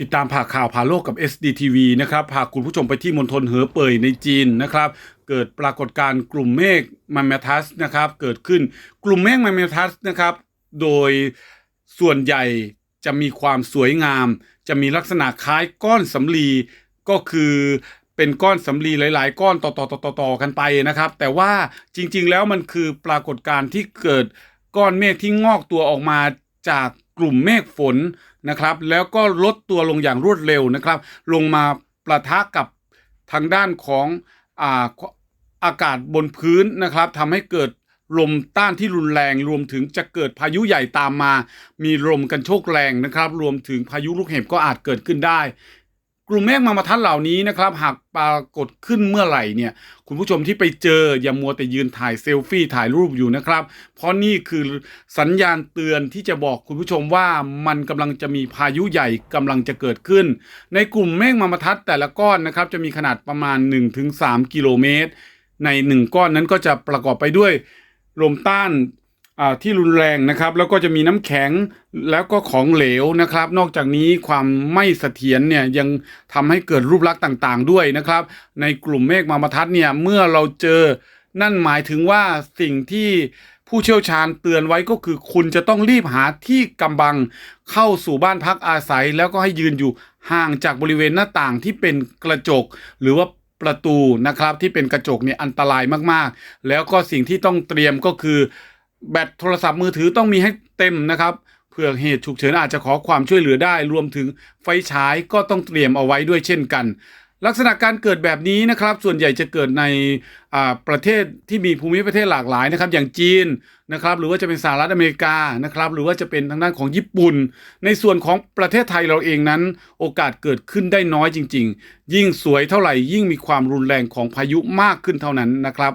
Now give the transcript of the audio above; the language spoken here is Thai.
ติดตามผ่าข่าวผ่าโลกกับ SDTV นะครับพาคุณผู้ชมไปที่มณฑลเหอเป่ยในจีนนะครับ เกิดปรากฏการณ์กลุ่มเมฆมาเมทัสนะครับ เกิดขึ้นกลุ่มเมฆมาเมทัสนะครับ โดยส่วนใหญ่จะมีความสวยงาม จะมีลักษณะคล้ายก้อนสำลีก็คือเป็นก้อนสำลีหลาย ๆ ก้อนต่อๆต่อๆกันไปนะครับ แต่ว่าจริง ๆ แล้วมันคือปรากฏการณ์ที่เกิดก้อนเมฆที่งอกตัวออกมาจาก กลุ่มเมฆฝนนะครับ แล้วก็ลดตัวลงอย่างรวดเร็วนะครับ ลงมาประทะกับทางด้านของอาอากาศบนพื้นนะครับทำให้เกิดลมต้านที่รุนแรงรวมถึงจะเกิดพายุใหญ่ตามมา มีลมกันโชกแรงนะครับ รวมถึงพายุลูกเห็บก็อาจเกิดขึ้นได้ กลุ่มเมฆมามาทัดเหล่านี้นะครับ หากปรากฏขึ้นเมื่อไหร่เนี่ย คุณผู้ชมที่ไปเจออย่ามัวแต่ยืนถ่ายเซลฟี่ถ่ายรูปอยู่นะครับ เพราะนี่คือสัญญาณเตือนที่จะบอกคุณผู้ชมว่ามันกำลังจะมีพายุใหญ่กำลังจะเกิดขึ้น ในกลุ่มเมฆมามาทัดแต่ละก้อนนะครับ จะมีขนาดประมาณ 1-3 กิโลเมตร ใน 1 ก้อนนั้นก็จะประกอบไปด้วยลมต้าน ที่รุนแรงนะครับ แล้วก็จะมีน้ำแข็งแล้วก็ของเหลวนะครับ นอกจากนี้ความไม่เสถียรเนี่ยยังทำให้เกิดรูปลักษณ์ต่างๆ ด้วยนะครับ ในกลุ่มเมฆมามาทัดเนี่ยเมื่อเราเจอนั่นหมายถึงว่าสิ่งที่ผู้เชี่ยวชาญเตือนไว้ก็คือคุณจะต้องรีบหาที่กำบังเข้าสู่บ้านพักอาศัย แล้วก็ให้ยืนอยู่ห่างจากบริเวณหน้าต่างที่เป็นกระจก หรือว่าประตูนะครับที่เป็นกระจกเนี่ยอันตรายมากๆ แล้วก็สิ่งที่ต้องเตรียมก็คือ แบตโทรศัพท์มือถือต้องมีให้เต็มนะครับเผื่อเหตุฉุกเฉินอาจจะขอความช่วยเหลือได้ รวมถึงไฟฉายก็ต้องเตรียมเอาไว้ด้วยเช่นกัน ลักษณะการเกิดแบบนี้นะครับ ส่วนใหญ่จะเกิดในประเทศที่มีภูมิประเทศหลากหลายนะครับ อย่างจีนนะครับ หรือว่าจะเป็นสหรัฐอเมริกานะครับ หรือว่าจะเป็นทางด้านของญี่ปุ่น ในส่วนของประเทศไทยเราเองนั้น โอกาสเกิดขึ้นได้น้อยจริง ๆ ยิ่งสวยเท่าไหร่ยิ่งมีความรุนแรงของพายุมากขึ้นเท่านั้นนะครับ